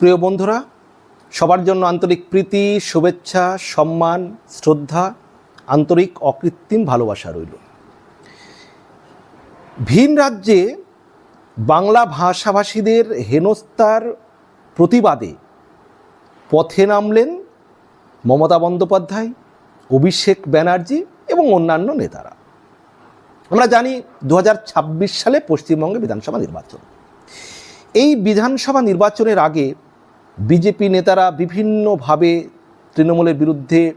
প্রিয় বন্ধুরা, সবার জন্য আন্তরিক প্রীতি, শুভেচ্ছা, সম্মান, শ্রদ্ধা, আন্তরিক অকৃত্রিম ভালোবাসা রইল। ভিন রাজ্যে বাংলা ভাষাভাষীদের হেনস্থার প্রতিবাদে পথে নামলেন মমতা বন্দ্যোপাধ্যায়, অভিষেক ব্যানার্জি এবং অন্যান্য নেতারা। আমরা জানি দু হাজার ছাব্বিশ সালে পশ্চিমবঙ্গে বিধানসভা নির্বাচন। এই বিধানসভা নির্বাচনের আগে বিজেপি নেতারা বিভিন্নভাবে তৃণমূলের বিরুদ্ধে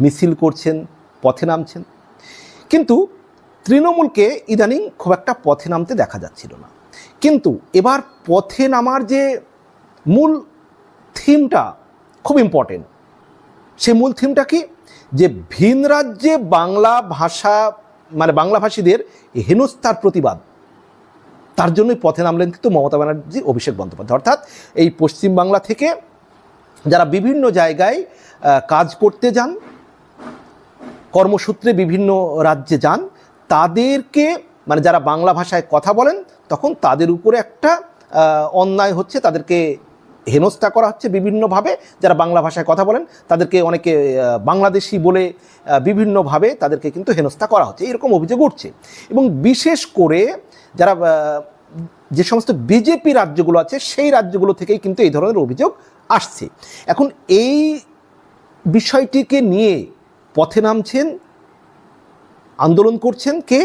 মিছিল করছেন, পথে নামছেন। কিন্তু তৃণমূলকে ইদানিং খুব একটা পথে নামতে দেখা যাচ্ছিল না। কিন্তু এবার পথে নামার যে মূল থিমটা খুব ইম্পর্টেন্ট সেই মূল থিমটা কি? যে ভিন রাজ্যে বাংলা ভাষা মানে বাংলাভাষীদের হেনস্থার প্রতিবাদ। তার জন্যই পথে নামলেন কিন্তু মমতা ব্যানার্জি, অভিষেক বন্দ্যোপাধ্যায়। অর্থাৎ এই পশ্চিমবাংলা থেকে যারা বিভিন্ন জায়গায় কাজ করতে যান, কর্মসূত্রে বিভিন্ন রাজ্যে যান, তাদেরকে মানে যারা বাংলা ভাষায় কথা বলেন, তখন তাদের উপরে একটা অন্যায় হচ্ছে, তাদেরকে হেনস্থা করা হচ্ছে বিভিন্নভাবে। যারা বাংলা ভাষায় কথা বলেন, তাদেরকে অনেকে বাংলাদেশি বলে বিভিন্নভাবে তাদেরকে কিন্তু হেনস্থা করা হচ্ছে। এরকম অভিযোগ উঠছে। এবং বিশেষ করে যারা যে সমস্ত বিজেপি রাজ্যগুলো আছে, সেই রাজ্যগুলো থেকেই কিন্তু এই ধরনের অভিযোগ আসছে। এখন এই বিষয়টিকে নিয়ে পথে নামছেন, আন্দোলন করছেন কে?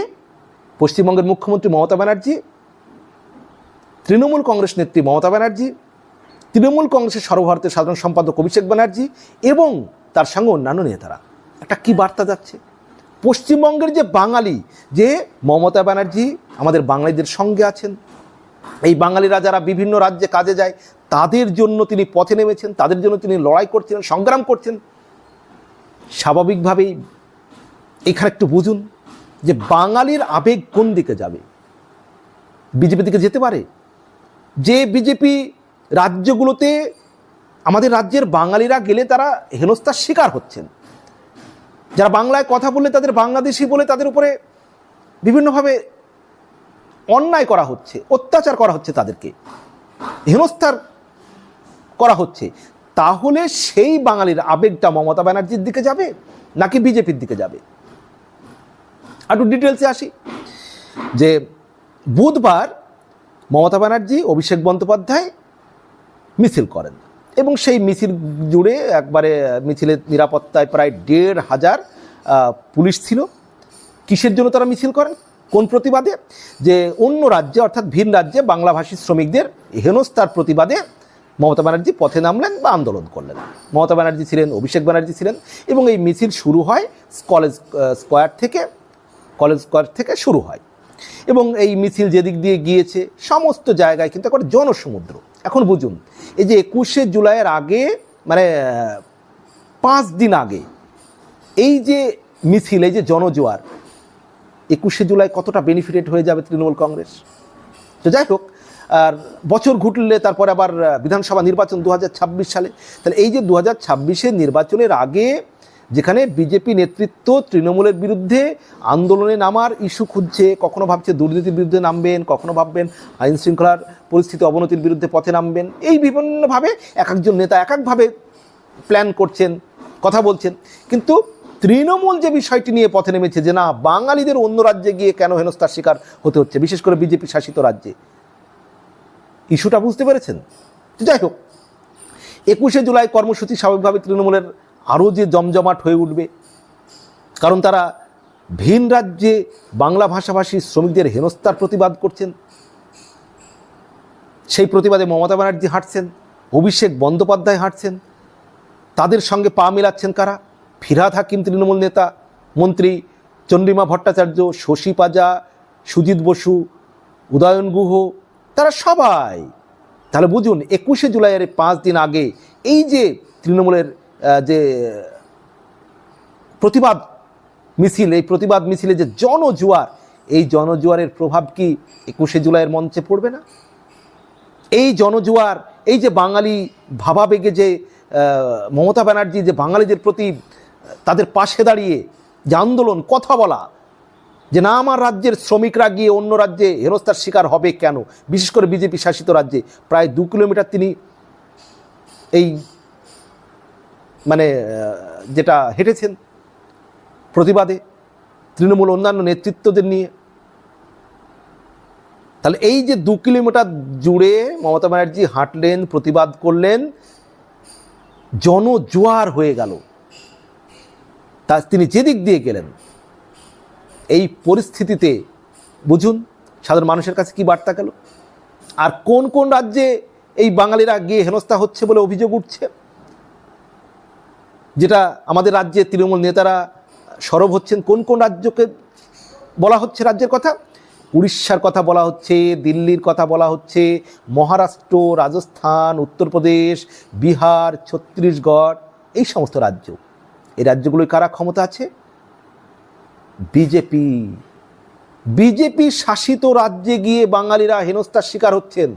পশ্চিমবঙ্গের মুখ্যমন্ত্রী মমতা ব্যানার্জি, তৃণমূল কংগ্রেস নেত্রী মমতা ব্যানার্জি, তৃণমূল কংগ্রেসের সর্বভারতীয় সাধারণ সম্পাদক অভিষেক ব্যানার্জি এবং তার সঙ্গে অন্যান্য নেতারা। একটা কি বার্তা যাচ্ছে? পশ্চিমবঙ্গের যে বাঙালি, যে মমতা ব্যানার্জি আমাদের বাঙালিদের সঙ্গে আছেন এই বাঙালিরা যারা বিভিন্ন রাজ্যে কাজে যায়, তাদের জন্য তিনি পথে নেমেছেন, তাদের জন্য তিনি লড়াই করছেন সংগ্রাম করছেন। স্বাভাবিকভাবেই এখানে একটু বুঝুন যে বাঙালির আবেগ কোন দিকে যাবে? বিজেপি দিকে যেতে পারে? যে বিজেপি রাজ্যগুলোতে আমাদের রাজ্যের বাঙালিরা গেলে তারা হেনস্থার শিকার হচ্ছেন। যারা বাংলায় কথা বললে তাদের বাংলাদেশি বলে তাদের উপরে বিভিন্নভাবে অন্যায় করা হচ্ছে, অত্যাচার করা হচ্ছে তাদেরকে, হেনস্থার করা হচ্ছে, তাহলে সেই বাঙালির আবেগটা মমতা ব্যানার্জির দিকে যাবে নাকি বিজেপির দিকে যাবে? একটু ডিটেলসে আসি, যে বুধবার মমতা ব্যানার্জি, অভিষেক বন্দ্যোপাধ্যায় মিছিল করেন এবং সেই মিছিল জুড়ে একবারে মিছিলের নিরাপত্তায় প্রায় দেড় হাজার পুলিশ ছিল। কিসের জন্য তারা মিছিল করেন? কোন প্রতিবাদে? যে অন্য রাজ্যে, অর্থাৎ ভিন রাজ্যে বাংলাভাষী শ্রমিকদের হেনস্থার প্রতিবাদে মমতা ব্যানার্জি পথে নামলেন বা আন্দোলন করলেন। মমতা ব্যানার্জি ছিলেন, অভিষেক ব্যানার্জি ছিলেন এবং এই মিছিল শুরু হয় কলেজ স্কোয়ার থেকে, কলেজ স্কোয়ার থেকে শুরু হয়। এবং এই মিছিল যেদিক দিয়ে গিয়েছে, সমস্ত জায়গায় কিন্তু একটা জনসমুদ্র। এখন বুঝুন, এই যে একুশে জুলাইয়ের আগে মানে পাঁচ দিন আগে, এই যে মিছিল, এই যে জনজোয়ার একুশে জুলাই কতটা বেনিফিটেড হয়ে যাবে তৃণমূল কংগ্রেস? তো যাই হোক, আর বছর ঘুটলে তারপরে আবার বিধানসভা নির্বাচন দু হাজার ছাব্বিশ সালে। তাহলে এই যে দু হাজার নির্বাচনের আগে যেখানে বিজেপি নেতৃত্ব তৃণমূলের বিরুদ্ধে আন্দোলনে নামার ইস্যু খুঁজছে, কখনো ভাবছে দুর্নীতির বিরুদ্ধে নামবেন, কখনো ভাববেন আইন শৃঙ্খলার পরিস্থিতি অবনতির বিরুদ্ধে পথে নামবেন। এই বিভিন্নভাবে এক একজন নেতা এক একভাবে প্ল্যান করছেন, কথা বলছেন। কিন্তু তৃণমূল যে বিষয়টি নিয়ে পথে নেমেছে যে না, বাঙালিদের অন্য রাজ্যে গিয়ে কেন হেনস্থার শিকার হতে হচ্ছে? বিশেষ করে বিজেপি শাসিত রাজ্যে। ইস্যুটা বুঝতে পেরেছেন? যাই হোক, একুশে জুলাই কর্মসূচি স্বাভাবিকভাবে তৃণমূলের আরও যে জমজমাট হয়ে উঠবে, কারণ তারা ভিন রাজ্যে বাংলা ভাষাভাষী শ্রমিকদের হেনস্থার প্রতিবাদ করছেন। সেই প্রতিবাদে মমতা ব্যানার্জি হাঁটছেন, অভিষেক বন্দ্যোপাধ্যায় হাঁটছেন, তাদের সঙ্গে পা মিলাচ্ছেন কারা? ফিরাদ হাকিম তৃণমূল নেতা, মন্ত্রী চন্দ্রিমা ভট্টাচার্য, শশী পাজা, সুজিত বসু, উদয়ন গুহ, তারা সবাই। তাহলে বুঝুন, একুশে জুলাইয়ের পাঁচ দিন আগে এই যে তৃণমূলের যে প্রতিবাদ মিছিল, এই প্রতিবাদ মিছিলে যে জনজোয়ার, এই জনজোয়ারের প্রভাব কি একুশে জুলাইয়ের মঞ্চে পড়বে না? এই জনজোয়ার, এই যে বাঙালি ভাবাবেগে যে মমতা ব্যানার্জি যে বাঙালিদের প্রতি তাদের পাশে দাঁড়িয়ে যে আন্দোলন, কথা বলা, যে না, আমার রাজ্যের শ্রমিকরা গিয়ে অন্য রাজ্যে হেনস্থার শিকার হবে কেন? বিশেষ করে বিজেপি শাসিত রাজ্যে প্রায় দু কিলোমিটার তিনি এই মানে যেটা হেঁটেছেন প্রতিবাদে তৃণমূল অন্যান্য নেতৃত্বদের নিয়ে। তাহলে এই যে দু কিলোমিটার জুড়ে মমতা ব্যানার্জি হাঁটলেন, প্রতিবাদ করলেন, জনজোয়ার হয়ে গেল। তা তিনি যেদিক দিয়ে গেলেন, এই পরিস্থিতিতে বুঝুন সাধারণ মানুষের কাছে কি বার্তা গেল? আর কোন কোন রাজ্যে এই বাঙালিরা গিয়ে হেনস্থা হচ্ছে বলে অভিযোগ উঠছে? যেটা আমাদের রাজ্যে তৃণমূল নেতারা সরব হচ্ছেন, কোন কোন রাজ্যকে বলা হচ্ছে রাজ্যের কথা? উড়িষ্যার কথা বলা হচ্ছে, দিল্লির কথা বলা হচ্ছে, মহারাষ্ট্র, রাজস্থান, উত্তরপ্রদেশ, বিহার, ছত্তিশগড়, এই সমস্ত রাজ্য। এই রাজ্যগুলোয় কারা ক্ষমতা আছে? বিজেপি। বিজেপি শাসিত রাজ্যে গিয়ে বাঙালিরা হেনস্থার শিকার হচ্ছেন।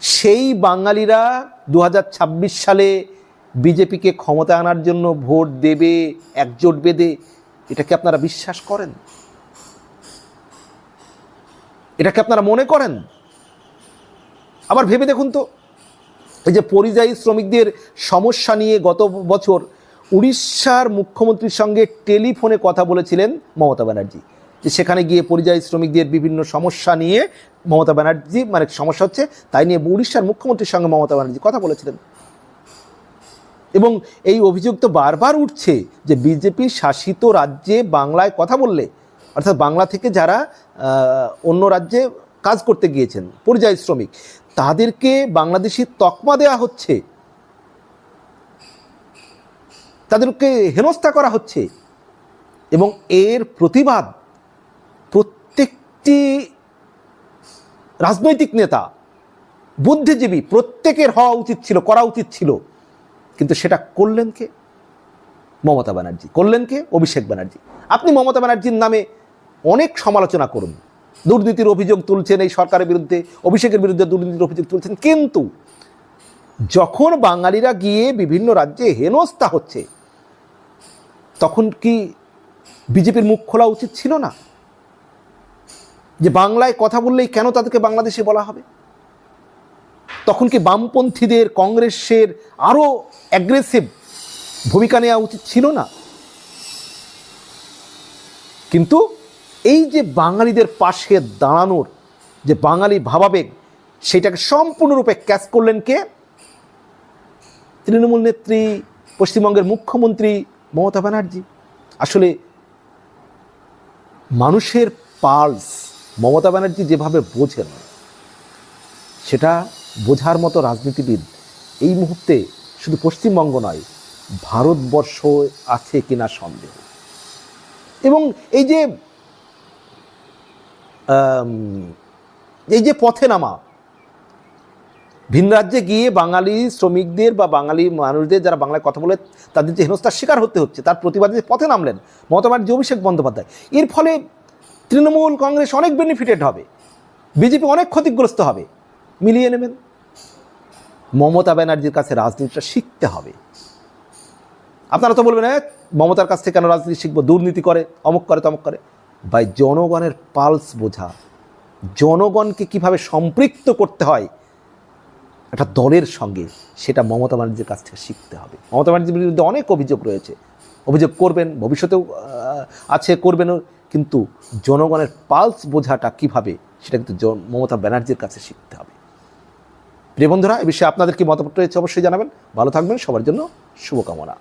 সেই বাঙালিরা দু হাজার ছাব্বিশ সালে বিজেপিকে ক্ষমতা আনার জন্য ভোট দেবে, একজোট বেঁধে, এটাকে আপনারা বিশ্বাস করেন? এটাকে আপনারা মনে করেন? আবার ভেবে দেখুন তো, এই যে পরিযায়ী শ্রমিকদের সমস্যা নিয়ে গত বছর উড়িষ্যার মুখ্যমন্ত্রীর সঙ্গে টেলিফোনে কথা বলেছিলেন মমতা ব্যানার্জি। যে সেখানে গিয়ে পরিযায়ী শ্রমিকদের বিভিন্ন সমস্যা নিয়ে মমতা ব্যানার্জি মানে সমস্যা হচ্ছে, তাই নিয়ে উড়িষ্যার মুখ্যমন্ত্রীর সঙ্গে মমতা ব্যানার্জি কথা বলেছিলেন। এবং এই অভিযোগ তো বারবার উঠছে যে বিজেপি শাসিত রাজ্যে বাংলায় কথা বললে, অর্থাৎ বাংলা থেকে যারা অন্য রাজ্যে কাজ করতে গিয়েছেন, পরিযায়ী শ্রমিক, তাদেরকে বাংলাদেশি তকমা দেওয়া হচ্ছে। তাদেরকে হেনস্থা করা হচ্ছে। এবং এর প্রতিবাদ প্রত্যেকটি রাজনৈতিক নেতা, বুদ্ধিজীবী প্রত্যেকের হওয়া উচিত ছিল, করা উচিত ছিল। কিন্তু সেটা করলেন কে? মমতা ব্যানার্জি। করলেন কে? অভিষেক ব্যানার্জি। আপনি মমতা ব্যানার্জির নামে অনেক সমালোচনা করুন। দুর্নীতির অভিযোগ তুলছেন এই সরকারের বিরুদ্ধে, অভিষেকের বিরুদ্ধে দুর্নীতির অভিযোগ তুলছেন। কিন্তু যখন বাঙালিরা গিয়ে বিভিন্ন রাজ্যে হেনস্থা হচ্ছে তখন কি বিজেপির মুখ খোলা উচিত ছিল না? যে বাংলায় কথা বললেই কেন তাদেরকে বাংলাদেশে বলা হবে? তখন কি বামপন্থীদের, কংগ্রেসের আরও অ্যাগ্রেসিভ ভূমিকা নেওয়া উচিত ছিল না? কিন্তু এই যে বাঙালিদের পাশে দাঁড়ানোর যে বাঙালি ভাবাবেগ, সেটাকে সম্পূর্ণরূপে ক্যাচ করলেন কে? তৃণমূল নেত্রী, পশ্চিমবঙ্গের মুখ্যমন্ত্রী মমতা ব্যানার্জি। আসলে মানুষের পালস মমতা ব্যানার্জি যেভাবে বোঝেন, সেটা বোঝার মতো রাজনীতিবিদ এই মুহূর্তে শুধু পশ্চিমবঙ্গ নয় ভারতবর্ষ আছে কিনা সন্দেহ। এবং এই যে এই যে পথে নামা ভিন রাজ্যে গিয়ে বাঙালি শ্রমিকদের বা বাঙালি মানুষদের যারা বাংলায় কথা বলে, তাদের যে হেনস্থার শিকার হতে হচ্ছে, তার প্রতিবাদে পথে নামলেন মমতা অভিষেক বন্দ্যোপাধ্যায়। এর ফলে তৃণমূল কংগ্রেস অনেক বেনিফিটেড হবে, বিজেপি অনেক ক্ষতিগ্রস্ত হবে। মিলিয়ে নেবেন। মমতা ব্যানার্জির কাছে রাজনীতিটা শিখতে হবে। আপনারা তো বলবেন মমতার কাছ থেকে কেন রাজনীতি শিখব? দুর্নীতি করে, অমুক করে, তমক করে। ভাই, জনগণের পালস বোঝা, জনগণকে কীভাবে সম্পৃক্ত করতে হয় একটা দলের সঙ্গে সেটা মমতা ব্যানার্জির কাছ থেকে শিখতে হবে। মমতা ব্যানার্জির বিরুদ্ধে অনেক অভিযোগ রয়েছে। অভিযোগ করবেন, ভবিষ্যতেও আছে করবেনও, কিন্তু জনগণের পালস বোঝাটা কীভাবে, সেটা কিন্তু মমতা ব্যানার্জির কাছে শিখতে হবে। প্রিয় বন্ধুরা, এ বিষয়ে আপনাদের কি মতামত রয়েছে অবশ্যই জানাবেন। ভালো থাকবেন, সবার জন্য শুভকামনা।